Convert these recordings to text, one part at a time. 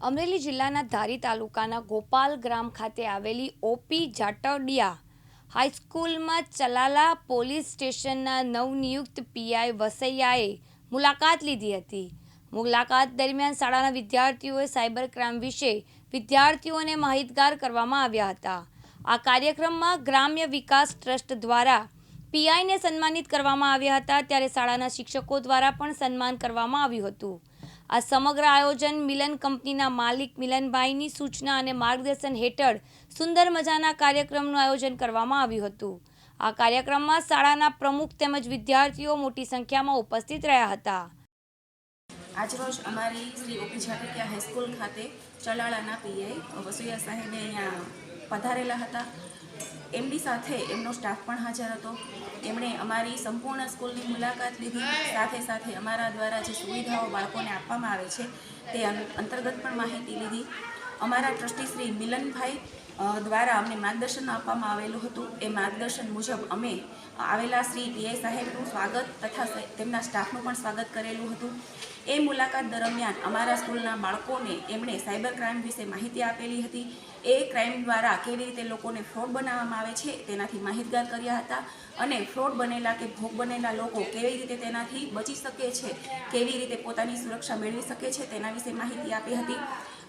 અમરેલી જિલ્લાના ધારી તાલુકાના ગોપાલ ગ્રામ ખાતે આવેલી ઓપી જાટડિયા હાઈસ્કૂલમાં ચલાલા પોલીસ સ્ટેશનના નવનિયુક્ત પીઆઈ વસૈયાએ મુલાકાત લીધી હતી. મુલાકાત દરમિયાન શાળાના વિદ્યાર્થીઓએ સાયબર ક્રાઇમ વિશે વિદ્યાર્થીઓને માહિતગાર કરવામાં આવ્યા હતા. આ કાર્યક્રમમાં ગ્રામ્ય વિકાસ ટ્રસ્ટ દ્વારા પીઆઈને સન્માનિત કરવામાં આવ્યા હતા. ત્યારે શાળાના શિક્ષકો દ્વારા પણ સન્માન કરવામાં આવ્યું હતું. આ સમગ્ર આયોજન મિલન કંપનીના માલિક મિલનભાઈની સૂચના અને માર્ગદર્શન હેઠળ સુંદર મજાના કાર્યક્રમનું આયોજન કરવામાં આવ્યું હતું. આ કાર્યક્રમમાં શાળાના પ્રમુખ તેમજ વિદ્યાર્થીઓ મોટી સંખ્યામાં ઉપસ્થિત રહ્યા હતા. આજરોજ અમારી શ્રી ઓપી ઝાટકિયા હાઈસ્કૂલ ખાતે ચલાળાના પીઆઈ વસુયા સાહેબે અહીંયા પધારેલા હતા. એમની સાથે એમનો સ્ટાફ પણ હાજર હતો. એમણે અમારી સંપૂર્ણ સ્કૂલની મુલાકાત લીધી. સાથે સાથે અમારા દ્વારા જે સુવિધાઓ બાળકોને આપવામાં આવે છે, તે અંતર્ગત પણ માહિતી લીધી. અમારા ટ્રસ્ટી શ્રી મિલનભાઈ દ્વારા અમને માર્ગદર્શન આપવામાં આવેલું હતું. એ માર્ગદર્શન મુજબ અમે આવેલા શ્રી પીઆઈ સાહેબનું સ્વાગત તથા તેમના સ્ટાફનું પણ સ્વાગત કરેલું હતું. એ મુલાકાત દરમિયાન અમારા સ્કૂલના બાળકોને એમણે સાયબર ક્રાઇમ વિશે માહિતી આપેલી હતી. એ ક્રાઇમ દ્વારા કેવી રીતે લોકોને ફ્રોડ બનાવવામાં આવે છે તેનાથી માહિતગાર કર્યા હતા અને ફ્રોડ બનેલા કે ભોગ બનેલા લોકો કેવી રીતે તેનાથી બચી શકે છે, કેવી રીતે પોતાની સુરક્ષા મેળવી શકે છે તેના વિશે માહિતી આપી હતી.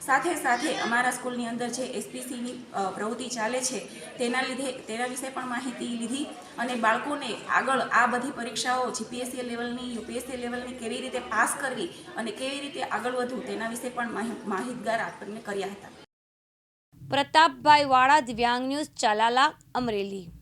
સાથે સાથે અમારા સ્કૂલની અંદર જે એસપીસીની પ્રવૃત્તિ ચાલે છે, તેના લીધે, તેના વિશે પણ માહિતી લીધી અને બાળકોને આગળ આ બધી પરીક્ષાઓ જીપીએસસી લેવલની, યુપીએસસી લેવલની કેવી રીતે પાસ કરવી અને કેવી રીતે આગળ વધવું તેના વિશે પણ માહિ- માહિતગાર આપણને કર્યા હતા. પ્રતાપભાઈ વાળા દિવ્યાંગ ન્યૂઝ, ચલાલા, અમરેલી.